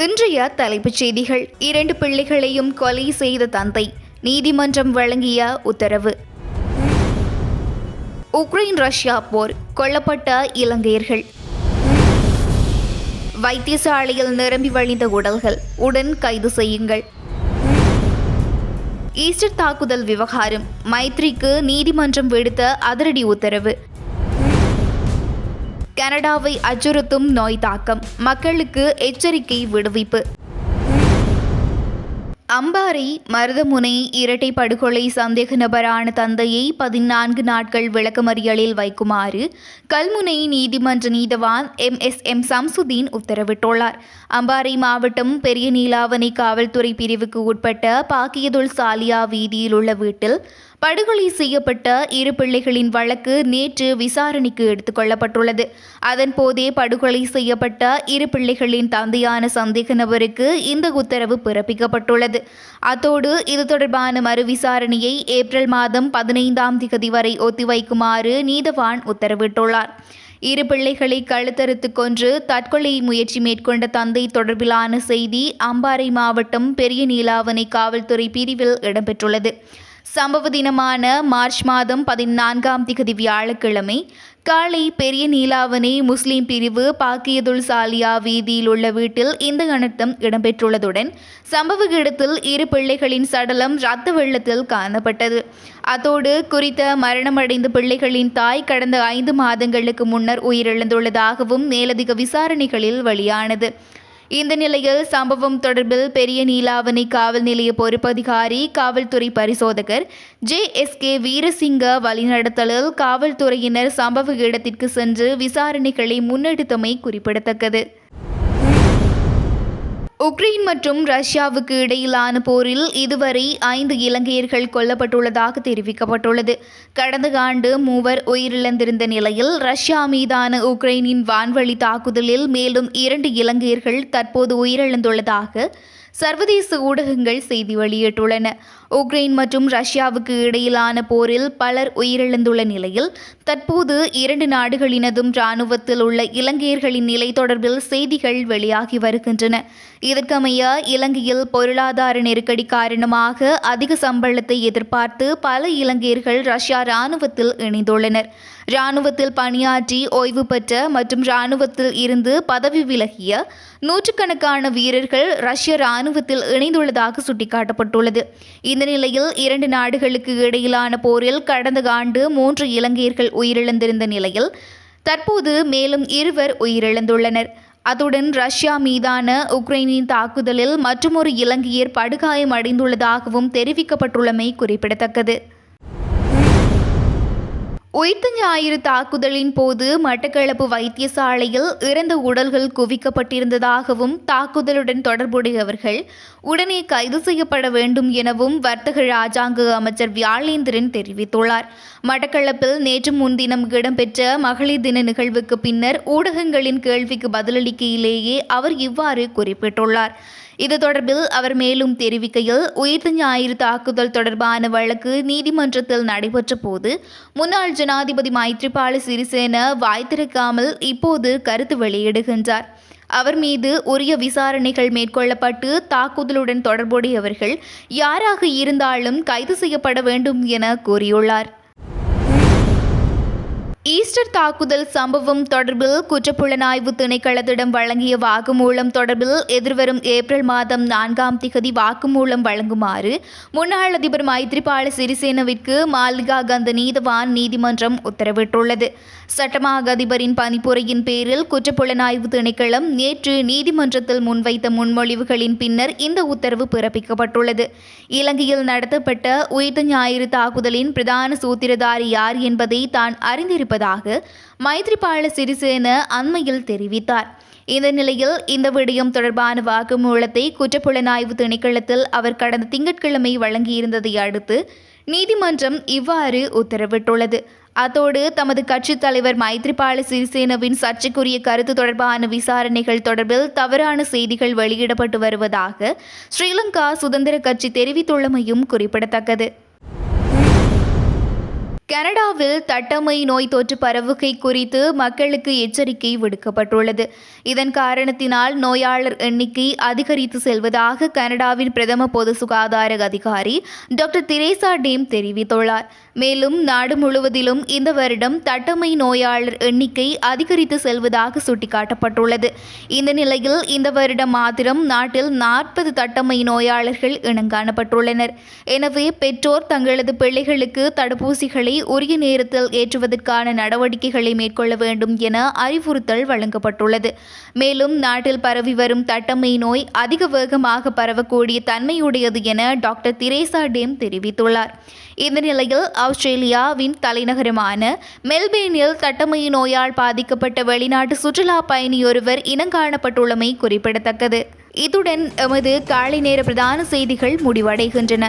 இன்றைய தலைப்புச் செய்திகள். இரண்டு பிள்ளைகளையும் கொலை செய்த தந்தை. நீதிமன்றம் வழங்கிய உத்தரவு. உக்ரைன் ரஷ்யா போர். கொல்லப்பட்ட இலங்கையர்கள். வைத்தியசாலையில் நிரம்பி வழிந்த உடல்கள். உடன் கைது செய்யுங்கள். ஈஸ்டர் தாக்குதல் விவகாரம். மைத்ரிக்கு நீதிமன்றம் விடுத்த அதிரடி உத்தரவு. கனடாவை அச்சுறுத்தும் நோய் தாக்கம் மக்களுக்கு எச்சரிக்கை விடுவிப்பு. அம்பாறை மருதமுனை இரட்டை படுகொலை சந்தேக நபரான தந்தையை பதினான்கு நாட்கள் விளக்கமறியலில் வைக்குமாறு கல்முனை நீதிமன்ற நீதவான் எம் எஸ் எம் சம்சுதீன் உத்தரவிட்டுள்ளார். அம்பாறை மாவட்டம் பெரிய நீலாவணை காவல்துறை பிரிவுக்கு உட்பட்ட பாக்கியதுல் சாலியா வீதியில் உள்ள வீட்டில் படுகொலை செய்யப்பட்ட இரு பிள்ளைகளின் வழக்கு நேற்று விசாரணைக்கு எடுத்துக் கொள்ளப்பட்டுள்ளது. அதன் போதே படுகொலை செய்யப்பட்ட இரு பிள்ளைகளின் தந்தையான சந்தேக நபருக்கு இந்த உத்தரவு பிறப்பிக்கப்பட்டுள்ளது. அத்தோடு இது தொடர்பான மறு விசாரணையை ஏப்ரல் மாதம் பதினைந்தாம் திகதி வரை ஒத்திவைக்குமாறு நீதவான் உத்தரவிட்டுள்ளார். இரு பிள்ளைகளை கழுத்தறுத்து கொன்று தற்கொலை முயற்சி மேற்கொண்ட தந்தை தொடர்பிலான செய்தி அம்பாறை மாவட்டம் பெரிய நீலாவணை காவல்துறை பிரிவில் இடம்பெற்றுள்ளது. சம்பவ தினமான மார்ச் மாதம் பதினான்காம் திகதி வியாழக்கிழமை காலை பெரிய நீலாவணை முஸ்லிம் பிரிவு பாக்கியதுல் சாலியா வீதியில் உள்ள வீட்டில் இந்த அனர்த்தம் இடம்பெற்றுள்ளதுடன் சம்பவ இடத்தில் இரு பிள்ளைகளின் சடலம் இரத்த வெள்ளத்தில் காணப்பட்டது. அதோடு குறித்த மரணமடைந்த பிள்ளைகளின் தாய் கடந்த ஐந்து மாதங்களுக்கு முன்னர் உயிரிழந்துள்ளதாகவும் மேலதிக விசாரணைகளில் வெளியானது. இந்த நிலையில் சம்பவம் தொடர்பில் பெரிய நீலாவணி காவல் நிலைய பொறுப்பதிகாரி காவல்துறை பரிசோதகர் ஜே எஸ் கே வீரசிங்க வழிநடத்தலில் காவல்துறையினர் சம்பவ இடத்திற்கு சென்று விசாரணைகளை முன்னெடுத்தமை குறிப்பிடத்தக்கது. உக்ரைன் மற்றும் ரஷ்யாவுக்கு இடையிலான போரில் இதுவரை ஐந்து இலங்கையர்கள் கொல்லப்பட்டுள்ளதாக தெரிவிக்கப்பட்டுள்ளது. கடந்த ஆண்டு மூவர் உயிரிழந்திருந்த நிலையில் ரஷ்யா மீதான உக்ரைனின் வான்வழி தாக்குதலில் மேலும் இரண்டு இலங்கையர்கள் தற்போது உயிரிழந்துள்ளதாக சர்வதேச ஊடகங்கள் செய்தி வெளியிட்டுள்ளன. உக்ரைன் மற்றும் ரஷ்யாவுக்கு இடையிலான போரில் பலர் உயிரிழந்துள்ள நிலையில் தற்போது இரண்டு நாடுகளினதும் இராணுவத்தில் உள்ள இலங்கையர்களின் நிலை தொடர்பில் செய்திகள் வெளியாகி வருகின்றன. இதற்கமைய இலங்கையில் பொருளாதார நெருக்கடி காரணமாக அதிக சம்பளத்தை எதிர்பார்த்து பல இலங்கையர்கள் ரஷ்யா இராணுவத்தில் இணைந்துள்ளனர். இராணுவத்தில் பணியாற்றி ஓய்வு பெற்ற மற்றும் இராணுவத்தில் இருந்து பதவி விலகிய நூற்றுக்கணக்கான வீரர்கள் ரஷ்ய இராணுவத்தில் இணைந்துள்ளதாக சுட்டிக்காட்டப்பட்டுள்ளது. இந்த நிலையில் இரண்டு நாடுகளுக்கு இடையிலான போரில் கடந்த ஆண்டு மூன்று இலங்கையர்கள் உயிரிழந்திருந்த நிலையில் தற்போது மேலும் இருவர் உயிரிழந்துள்ளனர். அத்துடன் ரஷ்யா மீதான உக்ரைனின் தாக்குதலில் மற்றொரு இலங்கையர் படுகாயம் அடைந்துள்ளதாகவும் தெரிவிக்கப்பட்டுள்ளமை குறிப்பிடத்தக்கது. உயிர்த்த ஞாயிறு தாக்குதலின் போது மட்டக்களப்பு வைத்தியசாலையில் இறந்த உடல்கள் குவிக்கப்பட்டிருந்ததாகவும் தாக்குதலுடன் தொடர்புடையவர்கள் உடனே கைது செய்யப்பட வேண்டும் எனவும் வர்த்தக ராஜாங்க அமைச்சர் வியாழேந்திரன் தெரிவித்துள்ளார். மட்டக்களப்பில் நேற்று முன்தினம் இடம்பெற்ற மகளிர் தின நிகழ்வுக்கு பின்னர் ஊடகங்களின் கேள்விக்கு பதிலளிக்கையிலேயே அவர் இவ்வாறு குறிப்பிட்டுள்ளார். இது தொடர்பில் அவர் மேலும் தெரிவிக்கையில் உயிர்த்த ஞாயிறு தாக்குதல் தொடர்பான வழக்கு நீதிமன்றத்தில் நடைபெற்ற போது முன்னாள் ஜனாதிபதி மைத்ரிபால சிறிசேன வாய்த்திருக்காமல் இப்போது கருத்து வெளியிடுகின்றார். அவர் மீது உரிய விசாரணைகள் மேற்கொள்ளப்பட்டு தாக்குதலுடன் தொடர்புடையவர்கள் யாராக இருந்தாலும் கைது செய்யப்பட வேண்டும் என கூறியுள்ளார். ஈஸ்டர் தாக்குதல் சம்பவம் தொடர்பில் குற்றப்புலனாய்வு திணைக்களத்திடம் வழங்கிய வாக்குமூலம் தொடர்பில் எதிர்வரும் ஏப்ரல் மாதம் நான்காம் திகதி வாக்குமூலம் வழங்குமாறு முன்னாள் அதிபர் மைத்ரிபால சிறிசேனவிற்கு மாலிகா கந்த நீதவான் நீதிமன்றம் உத்தரவிட்டுள்ளது. சட்டமாக அதிபரின் பணிப்புரையின் பேரில் குற்றப்புலனாய்வு திணைக்களம் நேற்று நீதிமன்றத்தில் முன்வைத்த முன்மொழிவுகளின் பின்னர் இந்த உத்தரவு பிறப்பிக்கப்பட்டுள்ளது. இலங்கையில் நடத்தப்பட்ட உயிர்த்த ஞாயிறு தாக்குதலின் பிரதான சூத்திரதாரி யார் என்பதை தான் அறிந்திருப்ப இருப்பதாக மைத்ரிபால சிறிசேன அண்மையில் தெரிவித்தார். இந்த நிலையில் இந்த விடயம் தொடர்பான வாக்குமூலத்தை குற்றப்புலனாய்வு திணைக்களத்தில் அவர் கடந்த திங்கட்கிழமை வழங்கியிருந்ததை அடுத்து நீதிமன்றம் இவ்வாறு உத்தரவிட்டுள்ளது. அத்தோடு தமது கட்சித் தலைவர் மைத்ரிபால சிறிசேனவின் சர்ச்சைக்குரிய கருத்து தொடர்பான விசாரணைகள் தொடர்பில் தவறான செய்திகள் வெளியிடப்பட்டு வருவதாக ஸ்ரீலங்கா சுதந்திர கட்சி தெரிவித்துள்ளமையும் குறிப்பிடத்தக்கது. கனடாவில் தட்டம்மை நோய் தொற்று பரவுகை குறித்து மக்களுக்கு எச்சரிக்கை விடுக்கப்பட்டுள்ளது. இதன் காரணத்தினால் நோயாளர் எண்ணிக்கை அதிகரித்து செல்வதாக கனடாவின் பிரதம பொது சுகாதார அதிகாரி டாக்டர் திரேசா டேம் தெரிவித்துள்ளார். மேலும் நாடு முழுவதிலும் இந்த வருடம் தட்டம்மை நோயாளர் எண்ணிக்கை அதிகரித்து செல்வதாக சுட்டிக்காட்டப்பட்டுள்ளது. இந்த நிலையில் இந்த வருடம் மாத்திரம் நாட்டில் நாற்பது தட்டம்மை நோயாளர்கள் இனங்காணப்பட்டுள்ளனர். எனவே பெற்றோர் தங்களது பிள்ளைகளுக்கு தடுப்பூசிகளை உரிய நேரத்தில் ஏற்றுவதற்கான நடவடிக்கைகளை மேற்கொள்ள வேண்டும் என அறிவுறுத்தல் வழங்கப்பட்டுள்ளது. மேலும் நாட்டில் பரவி வரும் தட்டம்மை நோய் அதிக வேகமாக பரவக்கூடிய தன்மையுடையது என டாக்டர் திரேசா டேம் தெரிவித்துள்ளார். இந்த நிலையில் ஆஸ்திரேலியாவின் தலைநகரமான மெல்பேர்னில் தட்டம்மை நோயால் பாதிக்கப்பட்ட வெளிநாட்டு சுற்றுலா பயணியொருவர் இனங்காணப்பட்டுள்ளமை குறிப்பிடத்தக்கது. இத்துடன் எமது காலை நேர பிரதான செய்திகள் முடிவடைகின்றன.